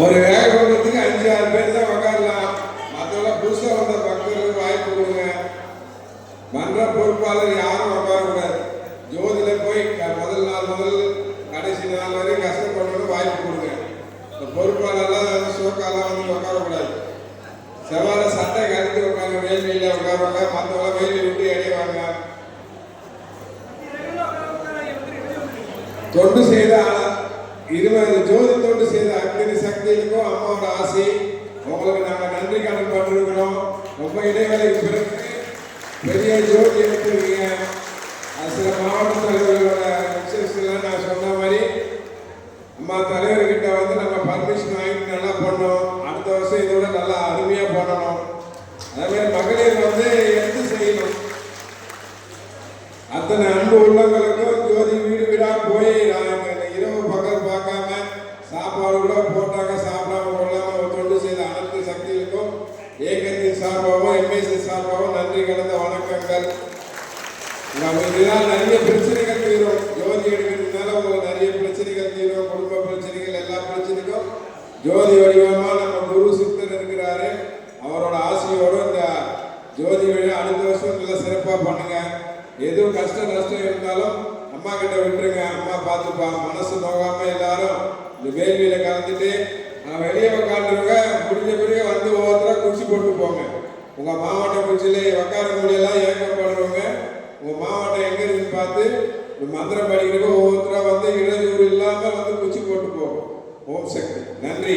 ஒரு வேகத்துக்கு அஞ்சு ஆறு பேர் தான் உட்காரலாம் மற்றவங்க புதுசாக வந்த பக்தர்களுக்கு வாய்ப்பு கொடுங்க. மன்ற பொறுப்பாளர் யாரும் உட்காரக்கூடாது ஜோதியில் போய் முதல் நாள் முதல் கடைசி நாள் வரை கஷ்டப்படணும் வாய்ப்பு கொடுங்க. இந்த பொறுப்பாளர்லாம் வந்து சோக்காலாம் வந்து உட்காரக்கூடாது செவ்வாழை சட்டை கருத்து உட்காங்க வேல்வியில் உட்காருவாங்க மற்றவங்க வெயில் விட்டு இடைவாங்க தொண்டு செய்த இருபது ஜோதி தொண்டு செய்த அக்னி சக்திகளுக்கும் அம்மாவோட ஆசை உங்களுக்கு நாங்கள் நன்றி கடன் ரொம்ப இடைவேளைக்கு பிறகு பெரிய ஜோதி எடுத்திருக்கீங்க. அது சில மாவட்ட தலைவர்களோட எக்ஸசைஸ்லாம் நான் சொன்ன மாதிரி அம்மா தலைவர்கிட்ட வந்து நம்ம பர்மிஷன் வாங்கிட்டு நல்லா பண்ணோம் அடுத்த வருஷம் இதோட நல்லா அருமையாக பண்ணணும். அதே மாதிரி மகளிர் வந்து எடுத்து செய்யணும். அத்தனை அன்பு உள்ளவங்களுக்கும் ஜோதி வீடு வீடாக போய் நாங்க இரவு பக்கம் பார்க்காம சாப்பாடு கூட போட்டாங்க சாப்பாடு ஏகத்தின் சார்பாகவும் எம்ஏசி சார்பாகவும் நன்றி கலந்த வணக்கங்கள். நம்ம இதனால் நிறைய பிரச்சனைகள் தீரும் ஜோதி எடுக்கிறதுனால உங்களுக்கு நிறைய பிரச்சனைகள் தீரும் குடும்ப பிரச்சனைகள் எல்லா பிரச்சனைக்கும். ஜோதி வடிவமா நம்ம குரு சித்தர் இருக்கிறாரு. அவரோட ஆசையோடு இந்த ஜோதி வழியா அடுத்த வருஷம் நல்லா சிறப்பா பண்ணுங்க. எதுவும் கஷ்டம் நஷ்டம் இருந்தாலும் அம்மா கிட்ட விட்டுருங்க. அம்மா பார்த்துப்பா. மனசு நோகாம எல்லாரும் இந்த வேள்வியில கலந்துட்டு நான் வெளியே உட்காந்துருங்க முடிஞ்ச பிறகு வந்து ஒவ்வொருத்தராக குச்சி போட்டு போங்க. உங்கள் மாவட்ட குடிச்சியில் உட்கார முடியலாம் ஏக்கப்படுறவங்க உங்கள் மாவட்டம் எங்கே இருக்குன்னு பார்த்து மந்திரம் படிக்கிறப்ப ஒவ்வொருத்தராக வந்து இடையூறு இல்லாமல் வந்து குச்சி போட்டு போகும் ஓம் சக்தி. நன்றி.